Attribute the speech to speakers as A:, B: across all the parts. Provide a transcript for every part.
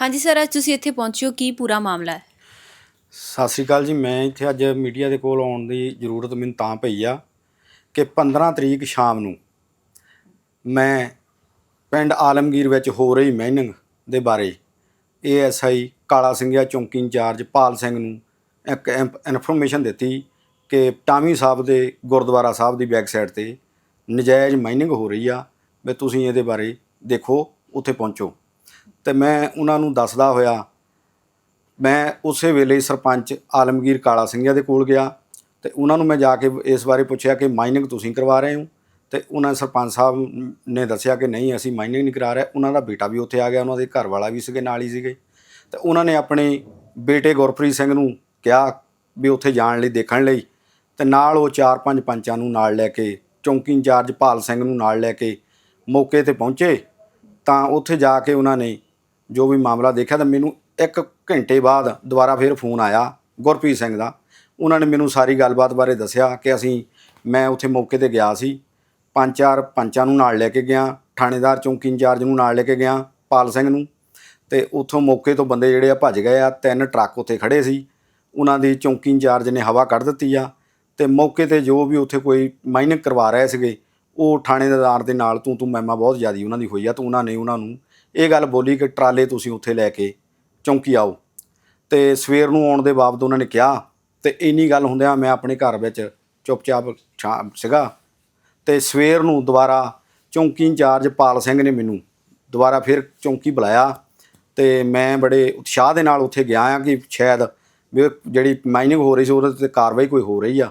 A: ਹਾਂਜੀ ਸਰ ਅੱਜ ਤੁਸੀਂ ਇੱਥੇ ਪਹੁੰਚੇ ਹੋ, ਕੀ ਪੂਰਾ ਮਾਮਲਾ ਹੈ?
B: ਸਤਿ ਸ਼੍ਰੀ ਅਕਾਲ ਜੀ, ਮੈਂ ਇੱਥੇ ਅੱਜ ਮੀਡੀਆ ਦੇ ਕੋਲ ਆਉਣ ਦੀ ਜ਼ਰੂਰਤ ਮੈਨੂੰ ਤਾਂ ਪਈ ਆ ਕਿ 15 ਤਰੀਕ ਸ਼ਾਮ ਨੂੰ ਮੈਂ ਪਿੰਡ ਆਲਮਗੀਰ ਵਿੱਚ ਹੋ ਰਹੀ ਮਾਈਨਿੰਗ ਦੇ ਬਾਰੇ ਏਐਸਆਈ ਕਾਲਾ ਸਿੰਘਿਆ ਚੌਂਕੀ ਇੰਚਾਰਜ ਪਾਲ ਸਿੰਘ ਨੂੰ ਇੱਕ ਇੰਪ- ਇਨਫੋਰਮੇਸ਼ਨ ਦਿੱਤੀ ਕਿ ਟਾਮੀ ਸਾਹਿਬ ਦੇ ਗੁਰਦੁਆਰਾ ਸਾਹਿਬ ਦੀ ਬੈਕ ਸਾਈਡ ਤੇ ਨਜਾਇਜ਼ ਮਾਈਨਿੰਗ ਹੋ ਰਹੀ ਆ। ਵੀ ਤੁਸੀਂ ਇਹਦੇ ਬਾਰੇ ਦੇਖੋ, ਉੱਥੇ ਪਹੁੰਚੋ। ਤੇ ਮੈਂ ਉਹਨਾਂ ਨੂੰ ਦੱਸਦਾ ਹੋਇਆ, ਮੈਂ ਉਸੇ ਵੇਲੇ ਸਰਪੰਚ ਆਲਮਗੀਰ ਕਾਲਾ ਸਿੰਘਿਆ ਦੇ ਕੋਲ ਗਿਆ ਤੇ ਉਹਨਾਂ ਨੂੰ ਮੈਂ ਜਾ ਕੇ ਇਸ ਬਾਰੇ ਪੁੱਛਿਆ ਕਿ ਮਾਈਨਿੰਗ ਤੁਸੀਂ ਕਰਵਾ ਰਹੇ ਹੋ? ਤੇ ਉਹਨਾਂ ਸਰਪੰਚ ਸਾਹਿਬ ਨੇ ਦੱਸਿਆ ਕਿ ਨਹੀਂ, ਅਸੀਂ ਮਾਈਨਿੰਗ ਨਹੀਂ ਕਰਾ ਰਹੇ। ਉਹਨਾਂ ਦਾ ਬੇਟਾ ਵੀ ਉੱਥੇ ਆ ਗਿਆ, ਉਹਨਾਂ ਦੇ ਘਰ ਵਾਲਾ ਵੀ ਸੀਗੇ, ਨਾਲ ਹੀ ਸੀਗੇ। ਤੇ ਉਹਨਾਂ ਨੇ ਆਪਣੇ ਬੇਟੇ ਗੁਰਪ੍ਰੀਤ ਸਿੰਘ ਨੂੰ ਕਿਹਾ ਵੀ ਉੱਥੇ ਜਾਣ ਲਈ, ਦੇਖਣ ਲਈ। ਤੇ ਨਾਲ ਉਹ ਚਾਰ ਪੰਜ ਪੰਚਾਂ ਨੂੰ ਨਾਲ ਲੈ ਕੇ, ਚੌਂਕੀ ਇੰਚਾਰਜ ਭਾਲ ਸਿੰਘ ਨੂੰ ਨਾਲ ਲੈ ਕੇ ਮੌਕੇ ਤੇ ਪਹੁੰਚੇ। ਤਾਂ ਉੱਥੇ ਜਾ ਕੇ ਉਹਨਾਂ ਨੇ ਜੋ ਵੀ ਮਾਮਲਾ ਦੇਖਿਆ ਤਾਂ ਮੈਨੂੰ ਇੱਕ ਘੰਟੇ ਬਾਅਦ ਦੁਬਾਰਾ ਫਿਰ ਫੋਨ ਆਇਆ ਗੁਰਪ੍ਰੀਤ ਸਿੰਘ ਦਾ। ਉਹਨਾਂ ਨੇ ਮੈਨੂੰ ਸਾਰੀ ਗੱਲਬਾਤ ਬਾਰੇ ਦੱਸਿਆ ਕਿ ਅਸੀਂ, ਮੈਂ ਉੱਥੇ ਮੌਕੇ ਤੇ ਗਿਆ ਸੀ। ਪੰਜ ਚਾਰ ਪੰਚਾਂ ਨੂੰ ਨਾਲ ਲੈ ਕੇ ਗਿਆ, ਥਾਣੇਦਾਰ ਚੌਂਕੀ ਇੰਚਾਰਜ ਨੂੰ ਨਾਲ ਲੈ ਕੇ ਗਿਆ, ਪਾਲ ਸਿੰਘ ਨੂੰ। ਤੇ ਉੱਥੋਂ ਮੌਕੇ ਤੋਂ ਬੰਦੇ ਜਿਹੜੇ ਆ ਭੱਜ ਗਏ ਆ, ਤਿੰਨ ਟਰੱਕ ਉੱਥੇ ਖੜੇ ਸੀ। ਉਹਨਾਂ ਦੀ ਚੌਂਕੀ ਇੰਚਾਰਜ ਨੇ ਹਵਾ ਕੱਢ ਦਿੱਤੀ ਆ ਤੇ ਮੌਕੇ ਤੇ ਜੋ ਵੀ ਉੱਥੇ ਕੋਈ ਮਾਈਨਿੰਗ ਕਰਵਾ ਰਹੇ ਸੀਗੇ, ਉਹ ਥਾਣੇਦਾਰ ਦੇ ਨਾਲ ਤੂੰ ਤੂੰ ਮੈਮਾ ਬਹੁਤ ਜ਼ਿਆਦੀ ਉਹਨਾਂ ਦੀ ਹੋਈ ਆ ਤੇ ਉਹਨਾਂ ਨੇ ਉਹਨਾਂ ਨੂੰ ਇਹ ਗੱਲ ਬੋਲੀ ਕਿ ਟਰਾਲੇ ਤੁਸੀਂ ਉੱਥੇ ਲੈ ਕੇ ਚੌਂਕੀ ਆਓ। ਤੇ ਸਵੇਰ ਨੂੰ ਆਉਣ ਦੇ ਬਾਵਜੂਦ ਉਹਨਾਂ ਨੇ ਕਿਹਾ ਤੇ ਇੰਨੀ ਗੱਲ ਹੁੰਦਿਆਂ ਮੈਂ ਆਪਣੇ ਘਰ ਵਿੱਚ ਚੁੱਪਚਾਪ ਛਾਂ- ਸੀਗਾ। ਤੇ ਸਵੇਰ ਨੂੰ ਦੁਬਾਰਾ ਚੌਂਕੀ ਇੰਚਾਰਜ ਪਾਲ ਸਿੰਘ ਨੇ ਮੈਨੂੰ ਦੁਬਾਰਾ ਫਿਰ ਚੌਂਕੀ ਬੁਲਾਇਆ ਤੇ ਮੈਂ ਬੜੇ ਉਤਸ਼ਾਹ ਦੇ ਨਾਲ ਉੱਥੇ ਗਿਆ ਆ ਕਿ ਸ਼ਾਇਦ ਵੀ ਜਿਹੜੀ ਮਾਈਨਿੰਗ ਹੋ ਰਹੀ ਸੀ ਉਹਦੇ ਤੇ ਕਾਰਵਾਈ ਕੋਈ ਹੋ ਰਹੀ ਆ।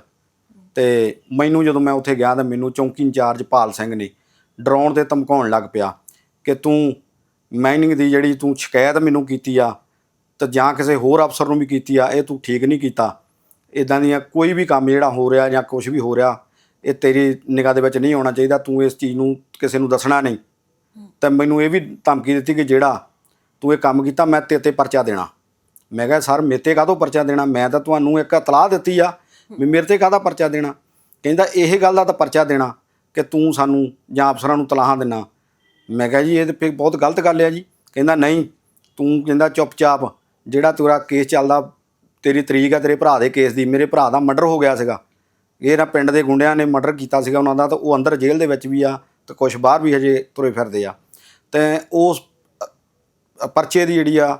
B: ਤੇ ਮੈਨੂੰ ਜਦੋਂ ਮੈਂ ਉੱਥੇ ਗਿਆ ਤਾਂ ਮੈਨੂੰ ਚੌਂਕੀ ਇੰਚਾਰਜ ਪਾਲ ਸਿੰਘ ਨੇ ਡਰਾਉਣ ਤੇ ਧਮਕਾਉਣ ਲੱਗ ਪਿਆ ਕਿ ਤੂੰ ਮਾਈਨਿੰਗ ਦੀ ਜਿਹੜੀ ਤੂੰ ਸ਼ਿਕਾਇਤ ਮੈਨੂੰ ਕੀਤੀ ਆ ਤੇ ਜਾਂ ਕਿਸੇ ਹੋਰ ਅਫਸਰ ਨੂੰ ਵੀ ਕੀਤੀ ਆ, ਇਹ ਤੂੰ ਠੀਕ ਨਹੀਂ ਕੀਤਾ। ਇਦਾਂ ਦੀਆਂ ਕੋਈ ਵੀ ਕੰਮ ਜਿਹੜਾ ਹੋ ਰਿਹਾ ਜਾਂ ਕੁਝ ਵੀ ਹੋ ਰਿਹਾ, ਇਹ ਤੇਰੀ ਨਿਗਾਹ ਦੇ ਵਿੱਚ ਨਹੀਂ ਆਉਣਾ ਚਾਹੀਦਾ, ਤੂੰ ਇਸ ਚੀਜ਼ ਨੂੰ ਕਿਸੇ ਨੂੰ ਦੱਸਣਾ ਨਹੀਂ। ਤਾਂ ਮੈਨੂੰ ਇਹ ਵੀ ਧਮਕੀ ਦਿੱਤੀ ਕਿ ਜਿਹੜਾ ਤੂੰ ਇਹ ਕੰਮ ਕੀਤਾ, ਮੈਂ ਤੇਰੇ ਤੇ ਪਰਚਾ ਦੇਣਾ। ਮੈਂ ਕਿਹਾ, ਸਰ, ਮੇਰੇ ਤੇ ਕਾਹਦੋਂ ਪਰਚਾ ਦੇਣਾ? ਮੈਂ ਤਾਂ ਤੁਹਾਨੂੰ ਇੱਕ ਇਤਲਾਹ ਦਿੱਤੀ ਆ ਵੀ ਮੇਰੇ ਤੇ ਕਾਹਦਾ ਪਰਚਾ ਦੇਣਾ? ਕਹਿੰਦਾ, ਇਹ ਗੱਲ ਦਾ ਤਾਂ ਪਰਚਾ ਦੇਣਾ ਕਿ ਤੂੰ ਸਾਨੂੰ ਜਾਂ ਅਫਸਰਾਂ ਨੂੰ ਤਲਾਹਾਂ ਦੇਣਾ। ਮੈਂ ਕਿਹਾ ਜੀ, ਇਹ ਤਾਂ ਫਿਰ ਬਹੁਤ ਗਲਤ ਗੱਲ ਹੈ ਜੀ। ਕਹਿੰਦਾ, ਨਹੀਂ, ਤੂੰ ਕਹਿੰਦਾ ਚੁੱਪਚਾਪ, ਜਿਹੜਾ ਤੇਰਾ ਕੇਸ ਚੱਲਦਾ, ਤੇਰੀ ਤਰੀਕ ਆ, ਤੇਰੇ ਭਰਾ ਦੇ ਕੇਸ ਦੀ, ਮੇਰੇ ਭਰਾ ਦਾ ਮਰਡਰ ਹੋ ਗਿਆ ਸੀਗਾ। ਇਹ ਨਾ ਪਿੰਡ ਦੇ ਗੁੰਡਿਆਂ ਨੇ ਮਰਡਰ ਕੀਤਾ ਸੀਗਾ ਉਹਨਾਂ ਦਾ, ਤਾਂ ਉਹ ਅੰਦਰ ਜੇਲ੍ਹ ਦੇ ਵਿੱਚ ਵੀ ਆ, ਤੇ ਕੁਝ ਬਾਹਰ ਵੀ ਹਜੇ ਤੁਰੇ ਫਿਰਦੇ ਆ। ਤੇ ਉਸ ਪਰਚੇ ਦੀ ਜਿਹੜੀ ਆ,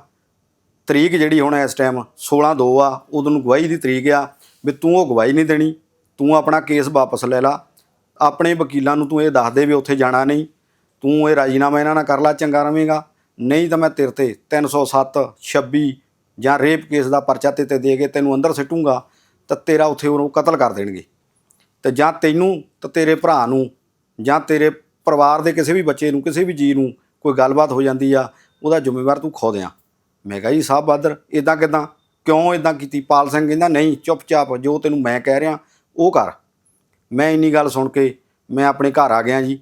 B: ਤਰੀਕ ਜਿਹੜੀ ਹੁਣ ਇਸ ਟਾਈਮ 16 2 ਆ ਉਦੋਂ ਨੂੰ ਗਵਾਹੀ ਦੀ ਤਰੀਕ ਆ, ਵੀ ਤੂੰ ਉਹ ਗਵਾਹੀ ਨਹੀਂ ਦੇਣੀ, ਤੂੰ ਆਪਣਾ ਕੇਸ ਵਾਪਸ ਲੈ ਲਾ। ਆਪਣੇ ਵਕੀਲਾਂ ਨੂੰ ਤੂੰ ਇਹ ਦੱਸ ਦੇ ਵੀ ਉੱਥੇ ਜਾਣਾ ਨਹੀਂ ਤੂੰ ਇਹ ਰਾਜੀਨਾਮਾ ਇਹਨਾਂ ਨਾਲ ਕਰ ਲਾ, ਚੰਗਾ ਰਵੇਂਗਾ। ਨਹੀਂ ਤਾਂ ਮੈਂ ਤੇਰੇ ਤੇ 307 26 ਜਾਂ ਰੇਪ ਕੇਸ ਦਾ ਪਰਚਾ ਤੇ ਤੇ ਦੇ ਕੇ ਤੈਨੂੰ ਅੰਦਰ ਸਿੱਟੂੰਗਾ, ਤਾਂ ਤੇਰਾ ਉੱਥੇ ਉਹਨੂੰ ਕਤਲ ਕਰ ਦੇਣਗੇ। ਤੇ ਜਾਂ ਤੈਨੂੰ, ਤੇ ਤੇਰੇ ਭਰਾ ਨੂੰ, ਜਾਂ ਤੇਰੇ ਪਰਿਵਾਰ ਦੇ ਕਿਸੇ ਵੀ ਬੱਚੇ ਨੂੰ, ਕਿਸੇ ਵੀ ਜੀ ਨੂੰ ਕੋਈ ਗੱਲਬਾਤ ਹੋ ਜਾਂਦੀ ਆ, ਉਹਦਾ ਜ਼ਿੰਮੇਵਾਰ ਤੂੰ ਖੁਦ ਆ। ਮੈਂ ਕਿਹਾ ਜੀ ਸਾਹਿਬ ਬਾਦਰ ਇਦਾਂ ਕਿਦਾਂ? ਕਿਉਂ ਇਦਾਂ ਕੀਤੀ? ਪਾਲ ਸਿੰਘ ਕਹਿੰਦਾ, ਨਹੀਂ, ਚੁੱਪਚਾਪ ਜੋ ਤੈਨੂੰ ਮੈਂ ਕਹਿ ਰਿਹਾ, ਉਹ ਕਰ। ਮੈਂ ਇੰਨੀ ਗੱਲ ਸੁਣ ਕੇ ਮੈਂ ਆਪਣੇ ਘਰ ਆ ਗਿਆ ਜੀ।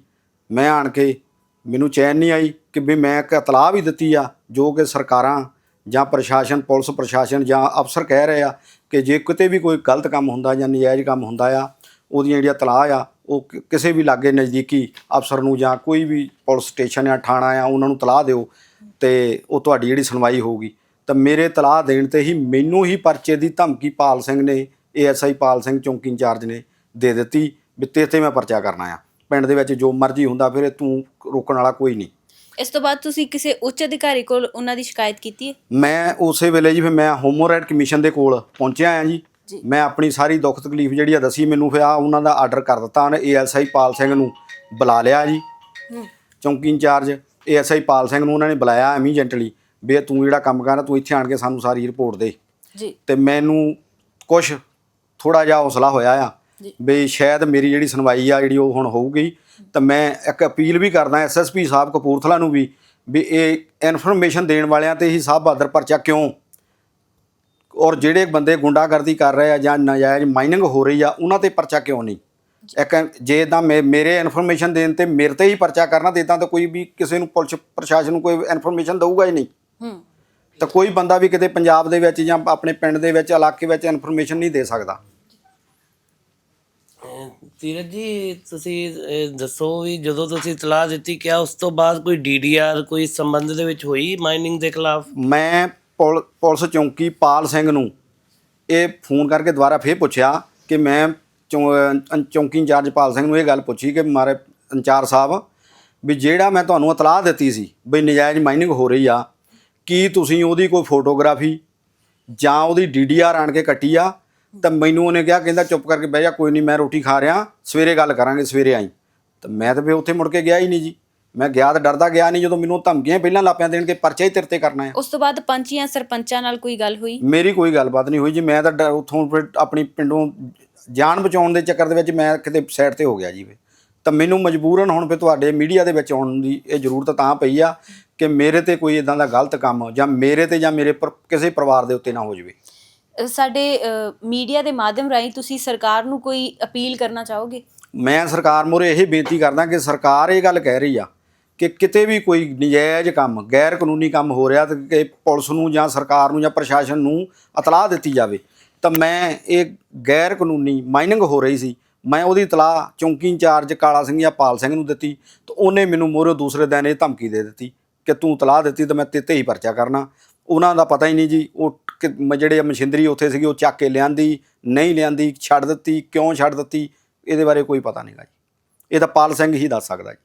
B: ਮੈਂ ਆਣ ਕੇ ਮੈਨੂੰ ਚੈਨ ਨਹੀਂ ਆਈ ਕਿ ਵੀ ਮੈਂ ਇੱਕ ਇਤਲਾਹ ਵੀ ਦਿੱਤੀ ਆ, ਜੋ ਕਿ ਸਰਕਾਰਾਂ ਜਾਂ ਪ੍ਰਸ਼ਾਸਨ, ਪੁਲਿਸ ਪ੍ਰਸ਼ਾਸਨ ਜਾਂ ਅਫਸਰ ਕਹਿ ਰਹੇ ਆ ਕਿ ਜੇ ਕਿਤੇ ਵੀ ਕੋਈ ਗਲਤ ਕੰਮ ਹੁੰਦਾ ਜਾਂ ਨਜਾਇਜ਼ ਕੰਮ ਹੁੰਦਾ ਆ, ਉਹਦੀਆਂ ਜਿਹੜੀਆਂ ਤਲਾਹ ਆ, ਉਹ ਕਿਸੇ ਵੀ ਲਾਗੇ ਨਜ਼ਦੀਕੀ ਅਫਸਰ ਨੂੰ ਜਾਂ ਕੋਈ ਵੀ ਪੁਲਿਸ ਸਟੇਸ਼ਨ ਆ ਥਾਣਾ ਆ, ਉਹਨਾਂ ਨੂੰ ਤਲਾਹ ਦਿਓ ਤੇ ਉਹ ਤੁਹਾਡੀ ਜਿਹੜੀ ਸੁਣਵਾਈ ਹੋਊਗੀ। ਤਾਂ ਮੇਰੇ ਤਲਾਹ ਦੇਣ ਤੇ ਹੀ ਮੈਨੂੰ ਹੀ ਪਰਚੇ ਦੀ ਧਮਕੀ ਪਾਲ ਸਿੰਘ ਨੇ, ਏਐਸਆਈ ਪਾਲ ਸਿੰਘ ਚੌਂਕੀ ਇੰਚਾਰਜ ਨੇ ਦੇ ਦਿੱਤੀ, ਵੀ ਤੇਰੇ ਤੇ ਮੈਂ ਪਰਚਾ ਕਰਨਾ ਆ। ਪਿੰਡ ਦੇ ਵਿੱਚ ਜੋ ਮਰਜ਼ੀ ਹੁੰਦਾ ਫਿਰ ਇਹ ਤੂੰ ਰੋਕਣ ਵਾਲਾ ਕੋਈ ਨਹੀਂ।
A: ਇਸ ਤੋਂ ਬਾਅਦ ਤੁਸੀਂ ਕਿਸੇ ਉੱਚ ਅਧਿਕਾਰੀ ਕੋਲ ਉਹਨਾਂ ਦੀ ਸ਼ਿਕਾਇਤ ਕੀਤੀ ਹੈ?
B: ਮੈਂ ਉਸੇ ਵੇਲੇ ਜੀ ਫਿਰ ਮੈਂ ਰਾਈਟ ਕਮਿਸ਼ਨ ਦੇ ਕੋਲ ਪਹੁੰਚਿਆ ਆ ਜੀ। ਮੈਂ ਆਪਣੀ ਸਾਰੀ ਦੁੱਖ ਤਕਲੀਫ ਜਿਹੜੀ ਆ ਦੱਸੀ ਮੈਨੂੰ ਫਿਰ ਆ ਉਹਨਾਂ ਦਾ ਆਰਡਰ ਕਰ ਦਿੱਤਾ ਉਹਨੇ ਏਐਸਆਈ ਪਾਲ ਸਿੰਘ ਨੂੰ ਬੁਲਾ ਲਿਆ ਜੀ। ਚੌਂਕੀ ਇੰਚਾਰਜ ਏਐਸਆਈ ਪਾਲ ਸਿੰਘ ਨੂੰ ਉਹਨਾਂ ਨੇ ਬੁਲਾਇਆ ਇਮੀਡੀਏਟਲੀ ਵੀ ਤੂੰ ਜਿਹੜਾ ਕੰਮ ਕਰਨਾ ਤੂੰ ਇੱਥੇ ਆਣ ਕੇ ਸਾਨੂੰ ਸਾਰੀ ਰਿਪੋਰਟ ਦੇ।
A: ਜੀ।
B: ਤੇ ਮੈਨੂੰ ਕੁਝ ਥੋੜਾ ਜਿਹਾ ਹੌਸਲਾ ਹੋਇਆ ਆ। ਵੀ ਸ਼ਾਇਦ ਮੇਰੀ ਜਿਹੜੀ ਸੁਣਵਾਈ ਆ ਜਿਹੜੀ ਉਹ ਹੁਣ ਹੋਊਗੀ ਤਾਂ ਮੈਂ ਇੱਕ ਅਪੀਲ ਵੀ ਕਰਦਾ ਐਸਐਸਪੀ ਸਾਹਿਬ ਕਪੂਰਥਲਾ ਨੂੰ ਵੀ ਵੀ ਇਹ ਇਨਫੋਰਮੇਸ਼ਨ ਦੇਣ ਵਾਲਿਆਂ ਤੇ ਹੀ ਸਾਹਿਬ ਬਹਾਦਰ ਪਰਚਾ ਕਿਉਂ? ਔਰ ਜਿਹੜੇ ਬੰਦੇ ਗੁੰਡਾਗਰਦੀ ਕਰ ਰਹੇ ਆ ਜਾਂ ਨਾਜਾਇਜ਼ ਮਾਈਨਿੰਗ ਹੋ ਰਹੀ ਆ ਉਹਨਾਂ ਤੇ ਪਰਚਾ ਕਿਉਂ ਨਹੀਂ? ਇੱਕ ਜੇ ਤਾਂ ਮੇਰੇ ਇਨਫੋਰਮੇਸ਼ਨ ਦੇਣ ਤੇ ਮੇਰੇ ਤੇ ਹੀ ਪਰਚਾ ਕਰਨਾ ਤੇ ਤਾਂ ਤਾਂ ਕੋਈ ਵੀ ਕਿਸੇ ਨੂੰ ਪੁਲਿਸ ਪ੍ਰਸ਼ਾਸਨ ਨੂੰ ਕੋਈ ਇਨਫੋਰਮੇਸ਼ਨ ਦਊਗਾ ਹੀ ਨਹੀਂ।
A: ਹੂੰ।
B: ਤਾਂ ਕੋਈ ਬੰਦਾ ਵੀ ਕਿਤੇ ਪੰਜਾਬ ਦੇ ਵਿੱਚ ਜਾਂ ਆਪਣੇ ਪਿੰਡ ਦੇ ਵਿੱਚ ਇਲਾਕੇ ਵਿੱਚ ਇਨਫੋਰਮੇਸ਼ਨ ਨਹੀਂ ਦੇ ਸਕਦਾ।
C: ਤੀਰਜ ਜੀ, ਤੁਸੀਂ ਇਹ ਦੱਸੋ ਵੀ ਜਦੋਂ ਤੁਸੀਂ ਇਤਲਾਹ ਦਿੱਤੀ, ਕਿਆ ਉਸ ਤੋਂ ਬਾਅਦ ਕੋਈ ਡੀਡੀਆਰ ਕੋਈ ਸੰਬੰਧ ਦੇ ਵਿੱਚ ਹੋਈ ਮਾਈਨਿੰਗ ਦੇ ਖਿਲਾਫ?
B: ਮੈਂ ਪੁਲ- ਪੁਲਿਸ ਚੌਂਕੀ ਪਾਲ ਸਿੰਘ ਨੂੰ ਇਹ ਫੋਨ ਕਰਕੇ ਦੁਬਾਰਾ ਫੇਰ ਪੁੱਛਿਆ ਕਿ ਮੈਂ ਚੌ- ਅਹ ਚੌਂਕੀ ਇੰਚਾਰਜ ਪਾਲ ਸਿੰਘ ਨੂੰ ਇਹ ਗੱਲ ਪੁੱਛੀ ਕਿ ਮਾਰੇ ਇੰਚਾਰਜ ਸਾਹਿਬ ਵੀ ਜਿਹੜਾ ਮੈਂ ਤੁਹਾਨੂੰ ਇਤਲਾਹ ਦਿੱਤੀ ਸੀ ਵੀ ਨਜਾਇਜ਼ ਮਾਈਨਿੰਗ ਹੋ ਰਹੀ ਆ, ਕੀ ਤੁਸੀਂ ਉਹਦੀ ਕੋਈ ਫੋਟੋਗ੍ਰਾਫੀ ਜਾਂ ਉਹਦੀ ਡੀਡੀਆਰ ਆਣ ਕੇ ਕੱਟੀ ਆ? ਤਾਂ ਮੈਨੂੰ ਉਹਨੇ ਕਿਹਾ ਕਹਿੰਦਾ ਚੁੱਪ ਕਰਕੇ ਬਹਿ ਜਾ ਕੋਈ ਨਹੀਂ ਮੈਂ ਰੋਟੀ ਖਾ ਰਿਹਾ ਸਵੇਰੇ ਗੱਲ ਕਰਾਂਗੇ ਸਵੇਰੇ ਆਈ। ਤਾਂ ਮੈਂ ਤਾਂ ਫੇ ਉੱਥੇ ਮੁੜ ਕੇ ਗਿਆ ਹੀ ਨਹੀਂ ਜੀ। ਮੈਂ ਗਿਆ ਤਾਂ ਡਰਦਾ ਗਿਆ ਨਹੀਂ ਜਦੋਂ ਮੈਨੂੰ ਧਮਕੀਆਂ ਪਹਿਲਾਂ ਲਾਪਿਆਂ ਦੇਣ ਕੇ ਪਰਚਾ ਹੀ ਤੇਰੇ ਤੇ ਕਰਨਾ ਹੈ
A: ਉਸ ਤੋਂ ਬਾਅਦ ਪੰਚ ਜਾਂ ਸਰਪੰਚਾਂ ਨਾਲ ਕੋਈ ਗੱਲ ਹੋਈ?
B: ਮੇਰੀ ਕੋਈ ਗੱਲਬਾਤ ਨਹੀਂ ਹੋਈ ਜੀ ਮੈਂ ਤਾਂ ਡ- ਉੱਥੋਂ ਫਿਰ ਆਪਣੀ ਪਿੰਡੋਂ ਜਾਨ ਬਚਾਉਣ ਦੇ ਚੱਕਰ ਦੇ ਵਿੱਚ ਮੈਂ ਕਿਤੇ ਸਾਈਡ ਤੇ ਹੋ ਗਿਆ ਜੀ। ਫਿਰ ਤਾਂ ਮੈਨੂੰ ਮਜਬੂਰਨ ਹੁਣ ਫਿਰ ਤੁਹਾਡੇ ਮੀਡੀਆ ਦੇ ਵਿੱਚ ਆਉਣ ਦੀ ਇਹ ਜ਼ਰੂਰਤ ਤਾਂ ਪਈ ਆ ਕਿ ਮੇਰੇ ਤੇ ਕੋਈ ਇਦਾਂ ਦਾ ਗਲਤ ਕੰਮ ਜਾਂ ਮੇਰੇ ਤੇ ਜਾਂ ਮੇਰੇ ਪਰ- ਕਿਸੇ ਪਰਿਵਾਰ ਦੇ ਉੱਤੇ ਨਾ ਹੋ ਜਾਵੇ।
A: ਸਾਡੇ ਮੀਡੀਆ ਦੇ ਮਾਧਿਅਮ ਰਾਹੀਂ ਤੁਸੀਂ ਸਰਕਾਰ ਨੂੰ ਕੋਈ ਅਪੀਲ ਕਰਨਾ ਚਾਹੋਗੇ?
B: ਮੈਂ ਸਰਕਾਰ ਮੂਹਰੇ ਇਹ ਬੇਨਤੀ ਕਰਦਾ ਕਿ ਸਰਕਾਰ ਇਹ ਗੱਲ ਕਹਿ ਰਹੀ ਆ ਕਿ ਕਿਤੇ ਵੀ ਕੋਈ ਨਜਾਇਜ਼ ਕੰਮ, ਗੈਰ ਕਾਨੂੰਨੀ ਕੰਮ ਹੋ ਰਿਹਾ ਤਾਂ ਕਿ ਪੁਲਿਸ ਨੂੰ ਜਾਂ ਸਰਕਾਰ ਨੂੰ ਜਾਂ ਪ੍ਰਸ਼ਾਸਨ ਨੂੰ ਇਤਲਾਹ ਦਿੱਤੀ ਜਾਵੇ, ਤਾਂ ਮੈਂ ਇਹ ਗੈਰ ਕਾਨੂੰਨੀ ਮਾਈਨਿੰਗ ਹੋ ਰਹੀ ਸੀ। ਮੈਂ ਉਹਦੀ ਇਤਲਾਹ ਚੌਂਕੀ ਇੰਚਾਰਜ ਕਾਲਾ ਸਿੰਘ ਜਾਂ ਪਾਲ ਸਿੰਘ ਨੂੰ ਦਿੱਤੀ ਤਾਂ ਉਹਨੇ ਮੈਨੂੰ ਮੂਹਰੇ ਦੂਸਰੇ ਦਿਨ ਇਹ ਧਮਕੀ ਦੇ ਦਿੱਤੀ ਕਿ ਤੂੰ ਤਲਾਹ ਦਿੱਤੀ ਤਾਂ ਮੈਂ ਤੇ ਤੇ ਹੀ ਪਰਚਾ ਕਰਨਾ। ਉਹਨਾਂ ਦਾ ਪਤਾ ਹੀ ਨਹੀਂ ਜੀ। ਉਹ ਕਿ- ਮ- ਜਿਹੜੇ ਮਸ਼ੀਨਰੀ ਉੱਥੇ ਸੀਗੀ, ਉਹ ਚੱਕ ਕੇ ਲਿਆਂਦੀ, ਨਹੀਂ ਲਿਆਂਦੀ, ਛੱਡ ਦਿੱਤੀ, ਕਿਉਂ ਛੱਡ ਦਿੱਤੀ, ਇਹਦੇ ਬਾਰੇ ਕੋਈ ਪਤਾ ਨਹੀਂਗਾ ਜੀ। ਇਹ ਤਾਂ ਪਾਲ ਸਿੰਘ ਹੀ ਦੱਸ ਸਕਦਾ ਜੀ।